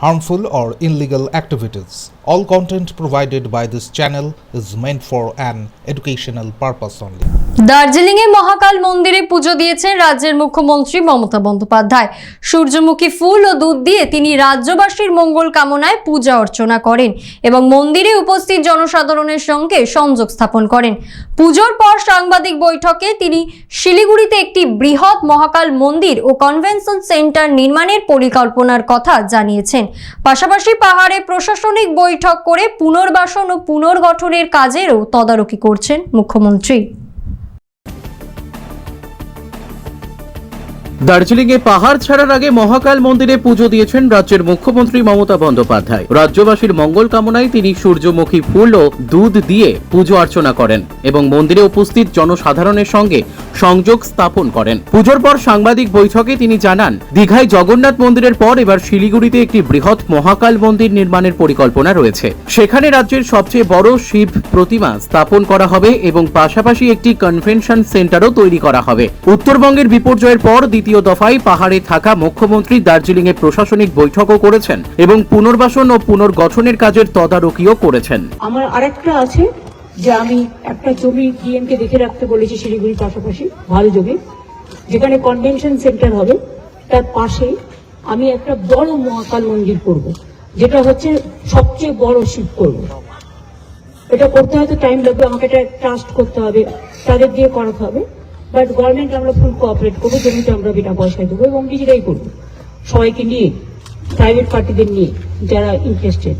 harmful, or illegal activities. All content provided by this channel is meant for an educational purpose only. Darjeeling এ মহাকাল মন্দিরে পুজো দিয়েছেন রাজ্যের মুখ্যমন্ত্রী মমতা বন্দ্যোপাধ্যায় সূর্যমুখী ফুল ও দুধ দিয়ে তিনি রাজ্যবাসীর মঙ্গল কামনায় পূজা অর্চনা করেন এবং মন্দিরে উপস্থিত জনসাধারণের সঙ্গে সংযোগ স্থাপন করেন পুজোর পর সাংবাদিক বৈঠকে তিনি শিলিগুড়িতে একটি বৃহৎ মহাকাল মন্দির ও কনভেনশন সেন্টার নির্মাণের পরিকল্পনার কথা জানিয়েছেন পাশাপাশি পাহাড়ে প্রশাসনিক বৈঠক করে পুনর্বাসন ও পুনর্গঠনের কাজেরও তদারকি করছেন মুখ্যমন্ত্রী। দার্জিলিংয়ে পাহাড় ছাড়ার আগে মহাকাল মন্দিরে পুজো দিয়েছেন রাজ্যের মুখ্যমন্ত্রী মমতা বন্দ্যোপাধ্যায়। রাজ্যবাসীর মঙ্গল কামনায় তিনি সূর্যমুখী ফুল ও দুধ দিয়ে পুজো অর্চনা করেন এবং মন্দিরে উপস্থিত জনসাধারণের সঙ্গে সংযোগ স্থাপন করেন। পুজোর পর সাংবাদিক বৈঠকে তিনি জানান, দীঘায় জগন্নাথ মন্দিরের পর এবার শিলিগুড়িতে একটি বৃহৎ মহাকাল মন্দির নির্মাণের পরিকল্পনা রয়েছে। সেখানে রাজ্যের সবচেয়ে বড় শিব প্রতিমা স্থাপন করা হবে এবং পাশাপাশি একটি কনভেনশন সেন্টারও তৈরি করা হবে। উত্তরবঙ্গের বিপর্যয়ের পর দ্বিতীয় দফায় পাহাড়ে থাকা মুখ্যমন্ত্রী দার্জিলিং এ প্রশাসনিক বৈঠকও করেছেন এবং পুনর্বাসন ও পুনর্গঠনের কাজের তদারকিও করেছেন। আমার আরেকটা আছে যে আমি একটা জমি ডিএমকে দেখে রাখতে বলেছি শিলিগুড়ির পাশাপাশি, ভালো জমি, যেখানে কনভেনশন সেন্টার হবে। তার পাশে আমি একটা বড় মহাকাল মন্দির করব, যেটা হচ্ছে সবচেয়ে বড় শিব করব। এটা করতে হয়তো টাইম লাগবে, আমাকে এটা ট্রাস্ট করতে হবে, তাদের দিয়ে করাতে হবে। বাট গভর্নমেন্ট আমরা ফুল কোঅপারেট করব জমিতে আমরা বিনা পয়সায় দেবো এবং নিজেরাই করব। সবাইকে নিয়ে প্রাইভেট পার্টিদের নিয়ে, যারা ইন্টারেস্টেড